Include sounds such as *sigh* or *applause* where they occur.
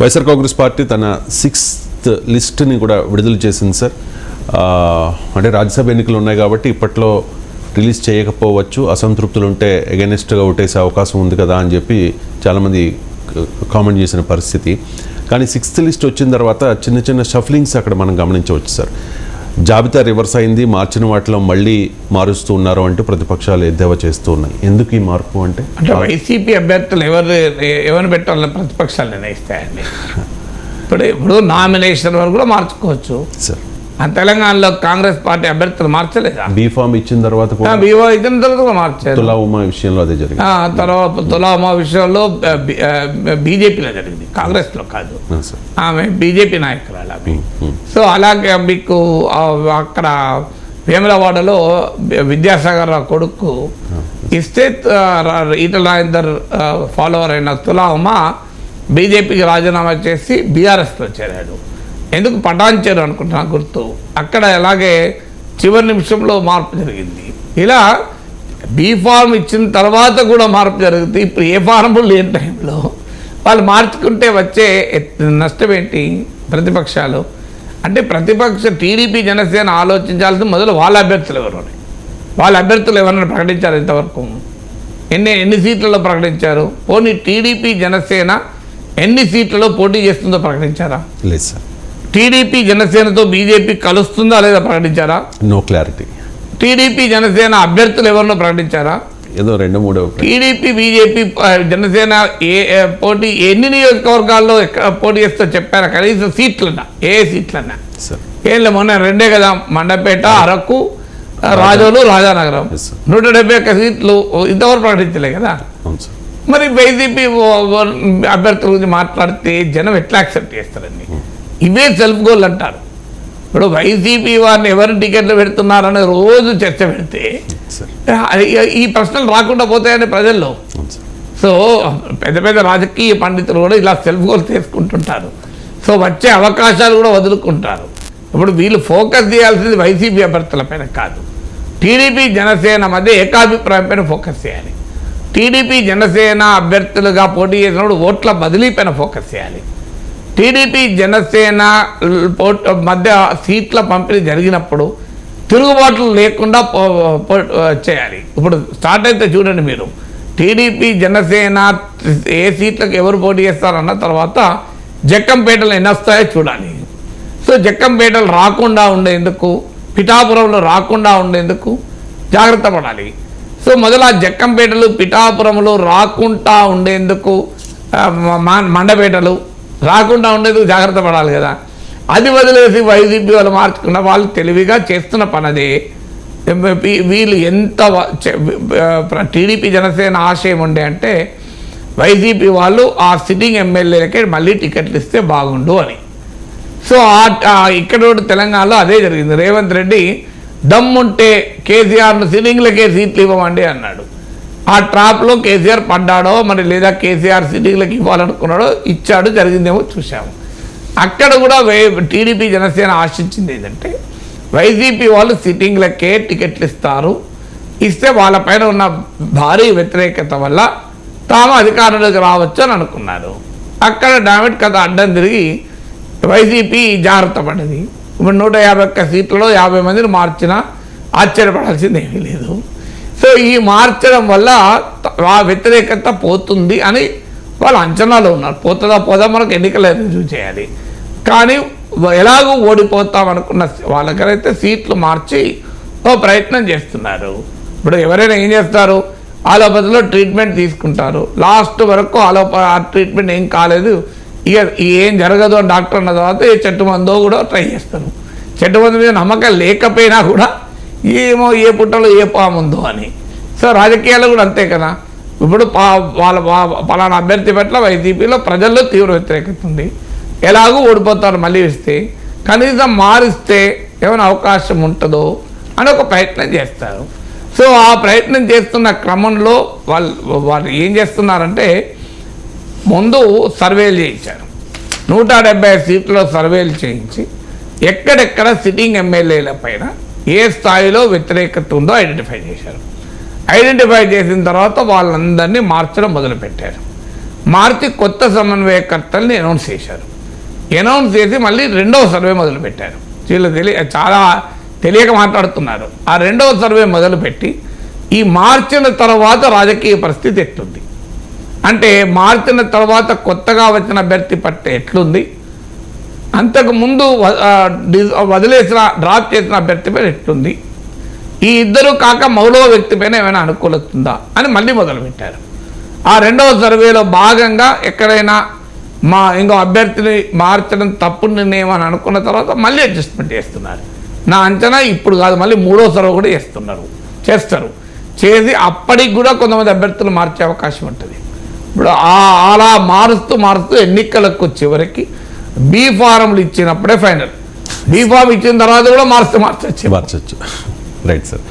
YSR Congress party తన sixth లిస్ట్ని కూడా విడుదల చేసింది సార్. అంటే రాజ్యసభ ఎన్నికలు ఉన్నాయి కాబట్టి ఇప్పట్లో రిలీజ్ చేయకపోవచ్చు అసంతృప్తులు ఉంటే అగెనిస్ట్గా ఓటేసే అవకాశం ఉంది కదా అని చెప్పి చాలామంది కామెంట్ చేసిన పరిస్థితి. కానీ సిక్స్త్ లిస్ట్ వచ్చిన తర్వాత చిన్న చిన్న షఫ్లింగ్స్ అక్కడ మనం గమనించవచ్చు సార్. జాబితా రివర్స్ అయింది మార్చిన వాటిలో మళ్ళీ మారుస్తూ ఉన్నారు అంటూ ప్రతిపక్షాలు ఎద్దేవా చేస్తూ ఉన్నాయి. ఎందుకు ఈ మార్పు అంటే? అంటే వైసీపీ అభ్యర్థులు ఎవరు ఎవరిని పెట్టాలని ప్రతిపక్షాలు నిర్ణయిస్తాయండి. *laughs* ఇప్పుడు ఇప్పుడు నామినేషన్ వరకు కూడా మార్చుకోవచ్చు. సార్ తెలంగాణలో కాంగ్రెస్ పార్టీ అభ్యర్థులు మార్చలేదా? బీ ఫామ్ ఇచ్చిన తర్వాత బీఓ ఇచ్చిన తర్వాత మార్చారు తులా ఉమా విషయంలో అదే జరిగింది. ఆ తర్వాత తులామా విషయంలో బీజేపీలో జరిగింది. కాంగ్రెస్లో కాదు. ఆ, సార్. ఆమె బీజేపీ నాయకురాలు ఆమె ఉమ్, ఉమ్. సో అలాగే మీకు అక్కడ వేములవాడలో విద్యాసాగర్ రావు కొడుకు ఇస్తే ఈటల రాజేందర్ ఫాలోవర్ అయిన తులామ బీజేపీకి రాజీనామా చేసి బీఆర్ఎస్లో చేరాడు. ఎందుకు పటాంచారు అనుకుంటున్నా గుర్తు? అక్కడ అలాగే చివరి నిమిషంలో మార్పు జరిగింది. ఇలా బీ ఫార్మ్ ఇచ్చిన తర్వాత కూడా మార్పు జరుగుతుంది. ఇప్పుడు ఏ ఫార్ములు లేని టైంలో వాళ్ళు మార్చుకుంటే వచ్చే నష్టం ఏంటి ప్రతిపక్షాలు? అంటే ప్రతిపక్ష టీడీపీ జనసేన ఆలోచించాల్సిన మొదలు వాళ్ళ అభ్యర్థులు ఎవరు వాళ్ళ అభ్యర్థులు ఎవరైనా ప్రకటించారు ఇంతవరకు? ఎన్ని ఎన్ని సీట్లలో ప్రకటించారు? పోనీ టీడీపీ జనసేన ఎన్ని సీట్లలో పోటీ చేస్తుందో ప్రకటించారా? లేదు సార్. టీడీపీ జనసేనతో బీజేపీ కలుస్తుందా లేదా ప్రకటించారా? నో క్లారిటీ టీడీపీ జనసేన అభ్యర్థులు ఎవరినో ప్రకటించారా? ఏదో రెండు మూడు టీడీపీ బీజేపీ జనసేన ఏ పోటీ ఎన్ని నియోజకవర్గాల్లో పోటీ చేస్తో చెప్పారా? కనీసం సీట్లన్నా ఏ సీట్లన్నా. ఏం మొన్న రెండే కదా మండపేట అరకు రాజోలు రాజానగరం. నూట డెబ్బై ఒక్క సీట్లు ఇంతవరకు ప్రకటించలే కదా. మరి వైసీపీ అభ్యర్థుల గురించి మాట్లాడితే జనం ఎట్లా యాక్సెప్ట్ చేస్తారండి? ఇవే సెల్ఫ్ గోల్ అంటారు. ఇప్పుడు వైసీపీ వారిని ఎవరు టికెట్లు పెడుతున్నారని రోజు చర్చ పెడితే ఈ ప్రశ్నలు రాకుండా పోతాయని ప్రజల్లో. సో పెద్ద పెద్ద రాజకీయ పండితులు కూడా ఇలా సెల్ఫ్ గోల్ చేసుకుంటుంటారు. సో వచ్చే అవకాశాలు కూడా వదులుకుంటారు. ఇప్పుడు వీళ్ళు ఫోకస్ చేయాల్సింది వైసీపీ అభ్యర్థుల పైన కాదు. టీడీపీ జనసేన మధ్య ఏకాభిప్రాయం పైన ఫోకస్ చేయాలి. టీడీపీ జనసేన అభ్యర్థులుగా పోటీ చేసినప్పుడు ఓట్ల బదిలీ పైన ఫోకస్ చేయాలి. టీడీపీ జనసేన మధ్య సీట్ల పంపిణీ జరిగినప్పుడు తిరుగుబాట్లు లేకుండా పో- పో- చేయాలి. ఇప్పుడు స్టార్ట్ అయితే చూడండి మీరు. టీడీపీ జనసేన ఏ సీట్లకు ఎవరు పోటీ చేస్తారన్న తర్వాత జక్కంపేటలు ఎన్ని వస్తాయో చూడాలి. సో జక్కంపేటలు రాకుండా ఉండేందుకు పిఠాపురంలో రాకుండా ఉండేందుకు జాగ్రత్త పడాలి. సో మొదలు ఆ జక్కంపేటలు పిఠాపురంలో రాకుండా ఉండేందుకు మండపేటలు రాకుండా ఉండేందుకు జాగ్రత్త పడాలి కదా. అది వదిలేసి వైసీపీ వాళ్ళు మార్చుకున్న వాళ్ళు తెలివిగా చేస్తున్న పనది. వీళ్ళు ఎంత టీడీపీ జనసేన ఆశయం ఉండే అంటే వైసీపీ వాళ్ళు ఆ సిట్టింగ్ ఎమ్మెల్యేలకే మళ్ళీ టికెట్లు ఇస్తే బాగుండు అని. సో ఆ- ఇక్కడ తెలంగాణలో అదే జరిగింది. రేవంత్ రెడ్డి దమ్ముంటే కేసీఆర్ను సిట్టింగ్లకే సీట్లు ఇవ్వమండి అన్నాడు. ఆ ట్రాప్లో కేసీఆర్ పడ్డాడో మరి లేదా కేసీఆర్ సిటీలకు ఇవ్వాలనుకున్నాడో ఇచ్చాడు జరిగిందేమో చూసాము అక్కడ కూడా వై టీడీపీ జనసేన ఆశించింది ఏంటంటే వైసీపీ వాళ్ళు సిట్టింగ్లకే టికెట్లు ఇస్తారు. ఇస్తే వాళ్ళపైన ఉన్న భారీ వ్యతిరేకత వల్ల తాము అధికారంలోకి రావచ్చు అని అనుకున్నారు. అక్కడ డామిట్ కథ అడ్డం తిరిగి వైసీపీ జాగ్రత్త పడింది ఇప్పుడు నూట యాభై ఒక్క సీట్లలో యాభై మందిని మార్చినా ఆశ్చర్యపడాల్సింది ఏమీ లేదు. సో ఈ మార్చడం వల్ల ఆ వ్యతిరేకత పోతుంది అని వాళ్ళు అంచనాలో ఉన్నారు. పోతుందా పోదా మనకు ఎన్నికలు రుజువు చేయాలి. కానీ వ- ఎలాగో ఓడిపోతాం అనుకున్న వాళ్ళకైతే సీట్లు మార్చి ఓ ప్రయత్నం చేస్తున్నారు. ఇప్పుడు ఎవరైనా ఏం చేస్తారు? ఆలోపతిలో ట్రీట్మెంట్ తీసుకుంటారు. లాస్ట్ వరకు ఆలోప ఆ ట్రీట్మెంట్ ఏం కాలేదు. ఇక ఇక ఏం జరగదు అని డాక్టర్ అన్న తర్వాత ఏ చెట్టు మందో కూడా ట్రై చేస్తారు. చెట్టు మందు మీద నమ్మకం లేకపోయినా కూడా ఏమో ఏ పుట్టలో ఏ పాము ఉందో అని. సో రాజకీయాలు కూడా అంతే కదా. ఇప్పుడు పా వాళ్ళ పలానా అభ్యర్థి పట్ల వైసీపీలో ప్రజల్లో తీవ్ర వ్యతిరేకత ఉంది. ఎలాగూ ఓడిపోతారు మళ్ళీ ఇస్తే కనీసం మారిస్తే ఏమైనా అవకాశం ఉంటుందో అని ఒక ప్రయత్నం చేస్తారు. సో ఆ ప్రయత్నం చేస్తున్న క్రమంలో వాళ్ళు వాళ్ళు ఏం చేస్తున్నారంటే ముందు సర్వేలు చేయించారు. నూట డెబ్బై సీట్లలో సర్వేలు చేయించి ఎక్కడెక్కడ సిట్టింగ్ ఎమ్మెల్యేల పైన ఏ స్థాయిలో వ్యతిరేకత ఉందో ఐడెంటిఫై చేశారు. ఐడెంటిఫై చేసిన తర్వాత వాళ్ళందరినీ మార్చడం మొదలుపెట్టారు. మార్చి కొత్త సమన్వయకర్తల్ని అనౌన్స్ చేశారు. అనౌన్స్ చేసి మళ్ళీ రెండవ సర్వే మొదలుపెట్టారు. వీళ్ళు తెలియ చాలా తెలియక మాట్లాడుతున్నారు. ఆ రెండవ సర్వే మొదలుపెట్టి ఈ మార్చిన తర్వాత రాజకీయ పరిస్థితి ఎట్లుంది? అంటే మార్చిన తర్వాత కొత్తగా వచ్చిన అభ్యర్థి పట్ల ఎట్లుంది? అంతకు ముందు వదిలేసిన డ్రాప్ చేసిన అభ్యర్థి పైన ఎట్లుంది? ఈ ఇద్దరు కాక మౌలవ వ్యక్తి పైన ఏమైనా అనుకూలతుందా అని మళ్ళీ మొదలుపెట్టారు. ఆ రెండవ సర్వేలో భాగంగా ఎక్కడైనా మా ఇంకో అభ్యర్థిని మార్చడం తప్పు నిర్ణయం అని అనుకున్న తర్వాత మళ్ళీ అడ్జస్ట్మెంట్ చేస్తున్నారు. నా అంచనా ఇప్పుడు కాదు మళ్ళీ మూడో సర్వ కూడా చేస్తున్నారు. చేస్తారు. చేసి అప్పటికి కూడా కొంతమంది అభ్యర్థులు మార్చే అవకాశం ఉంటుంది. ఇప్పుడు ఆ- అలా మారుస్తూ మారుస్తూ ఎన్నికలకు చివరికి బి ఫారంలు ఇచ్చినప్పుడే ఫైనల్ బి ఫామ్ ఇచ్చిన తర్వాత కూడా మార్చి మార్చొచ్చు. మార్చచ్చు. Right sir